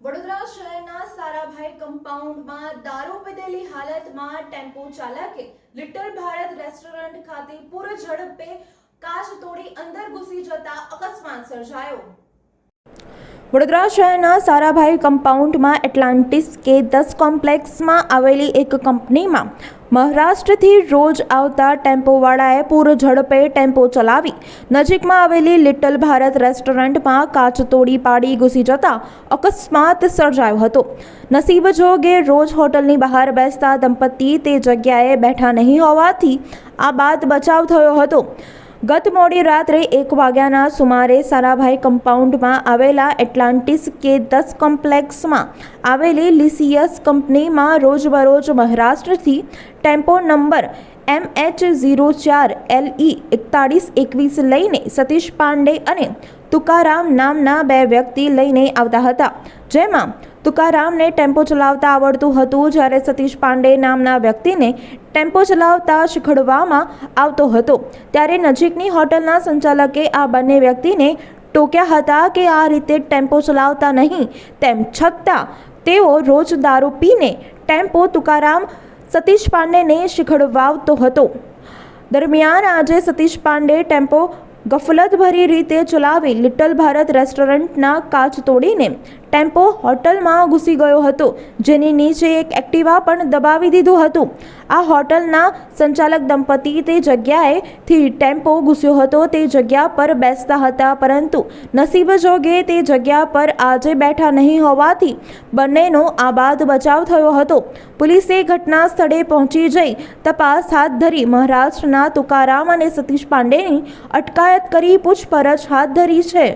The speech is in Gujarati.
વડોદરા શહેરના સારાભાઈ કમ્પાઉન્ડમાં દારૂ પીધેલી હાલતમાં ટેમ્પો ચાલકે લિટલ ભારત રેસ્ટોરન્ટ ખાતે પૂર ઝડપે કાચ તોડી અંદર ઘૂસી જતા અકસ્માત સર્જાયો. વડોદરા શહેરના સારાભાઈ કમ્પાઉન્ડમાં એટલાન્ટિસ કે દસ કોમ્પ્લેક્સમાં આવેલી એક કંપનીમાં મહારાષ્ટ્રથી રોજ આવતા ટેમ્પોવાળાએ પૂર ઝડપે ટેમ્પો ચલાવી. નજીકમાં આવેલી લિટલ ભારત રેસ્ટોરન્ટમાં કાચ તોડી પાડી ઘૂસી જતા અકસ્માત સર્જાયો હતો. નસીબ જોગે રોજ હોટલની બહાર બેસતા દંપતી તે જગ્યાએ બેઠા નહીં હોવાથી આ બાદ બચાવ થયો હતો. ગત મોડી રાત્રે એક વાગ્યાના સુમારે સારાભાઈ કમ્પાઉન્ડમાં આવેલા એટલાન્ટિસ કે દસ કોમ્પ્લેક્સમાં આવેલી લિસિયસ કંપનીમાં રોજબરોજ મહારાષ્ટ્રથી tempo number M H zero ચાર એલ ઈ એકતાળીસ એકવીસ લઈને સતીશ પાંડે અને તુકારામ નામના બે વ્યક્તિ લઈને આવતા હતા. જેમાં તુકારામને ટેમ્પો ચલાવતા આવડતું હતું. જ્યારે સતીશ પાંડે નામના વ્યક્તિને ટેમ્પો ચલાવતા શીખડવામાં આવતો હતો. ત્યારે નજીકની હોટલના સંચાલકે આ બંને વ્યક્તિને ટોક્યા હતા કે આ રીતે ટેમ્પો ચલાવતા નહીં. તેમ છતાં તેઓ રોજ દારૂ પીને ટેમ્પો તુકારામ સતીશ પાંડેને શીખડવાવતો હતો. દરમિયાન આજે સતીશ પાંડે ટેમ્પો ગફલતભરી રીતે ચલાવી લિટલ ભારત રેસ્ટોરન્ટના કાચ તોડીને ટેમ્પો હોટલમાં ઘૂસી ગયો હતો, જેની નીચે એક એક્ટિવા પણ દબાવી દીધું હતું. આ હોટલના સંચાલક દંપતી તે જગ્યાએથી ટેમ્પો ઘૂસ્યો હતો, તે જગ્યા પર બેસતા હતા, પરંતુ નસીબ જોગે તે જગ્યા પર આજે બેઠા નહીં હોવાથી બંનેનો આબાદ બચાવ થયો હતો. પોલીસે ઘટના સ્થળે પહોંચી જઈ તપાસ હાથ ધરી મહારાષ્ટ્રના તુકારામ અને સતીશ પાંડેની અટકાયત કરી પૂછપરછ હાથ ધરી છે.